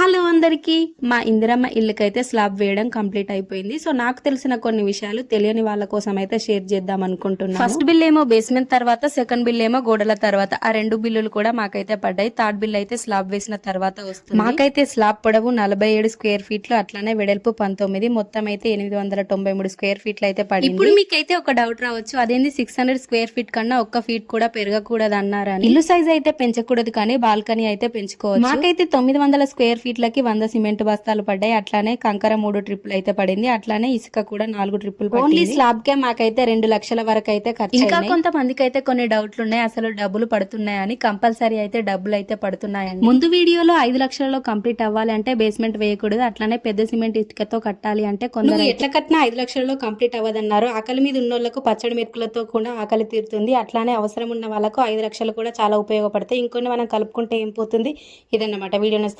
Hello అందరికీ. మా ఇందిరమ్మ ఇల్లుకైతే స్లాబ్ వేయడం కంప్లీట్ అయిపోయింది. సో నాకు తెలిసిన కొన్ని విషయాలు తెలియని వాళ్ళ కోసం అయితే షేర్ చేద్దాం అనుకుంటున్నాను. ఫస్ట్ బిల్ ఏమో బేస్మెంట్ తర్వాత సెకండ్ బిల్ ఏమో గోడల తర్వాత. ఆ రెండు బిల్లులు కూడా మాకైతే పడ్డాయి. థర్డ్ బిల్ అయితే స్లాబ్ వేసిన తర్వాత వస్తుంది. మాకైతే స్లాబ్ పొడవు నలభై ఏడు స్క్వేర్ ఫీట్లు అట్లానే వెడల్పు పంతొమ్మిది. మొత్తం అయితే ఎనిమిది వందల తొంభై మూడు స్క్వేర్ ఫీట్లు అయితే పడింది. ఇప్పుడు మీకైతే ఒక డౌట్ రావచ్చు. అదేంది సిక్స్ హండ్రెడ్ స్క్వేర్ ఫీట్ కన్నా ఒక్క ఫీట్ కూడా పెరగకూడదు అన్నారని ఇల్లు సైజ్ అయితే పెంచకూడదు కానీ బాల్కనీ అయితే పెంచుకోవచ్చు. మాకైతే తొమ్మిది వందల స్క్వేర్ ఫీట్లకి వంద సిమెంట్ బస్తాలు పడ్డాయి. అట్లానే కంకర మూడు ట్రిప్పులు అయితే పడింది. అట్లానే ఇసుక కూడా నాలుగు ట్రిప్పులు ఓన్లీ స్లాబ్ కే మాకైతే రెండు లక్షల వరకు అయితే ఖర్చు ఇంకా కొంతమందికి అయితే కొన్ని డౌట్లు ఉన్నాయి అసలు డబ్బులు పడుతున్నాయని కంపల్సరీ అయితే డబ్బులు అయితే పడుతున్నాయని. ముందు వీడియోలో ఐదు లక్షలలో కంప్లీట్ అవ్వాలి అంటే బేస్మెంట్ వేయకూడదు. అట్లానే పెద్ద సిమెంట్ ఇటుకతో కట్టాలి అంటే కొందరు ఎట్లా కట్టినా ఐదు లక్షలలో కంప్లీట్ అవ్వదన్నారు. ఆకలి మీద ఉన్నోళ్ళకు పచ్చడి మెతుకులతో కూడా ఆకలి తీరుతుంది. అట్లానే అవసరం ఉన్న వాళ్ళకు ఐదు లక్షలు కూడా చాలా ఉపయోగపడతాయి. ఇంకొన్ని మనం కలుపుకుంటే ఏం పోతుంది? ఇదన్నమాట. వీడియో నచ్చితే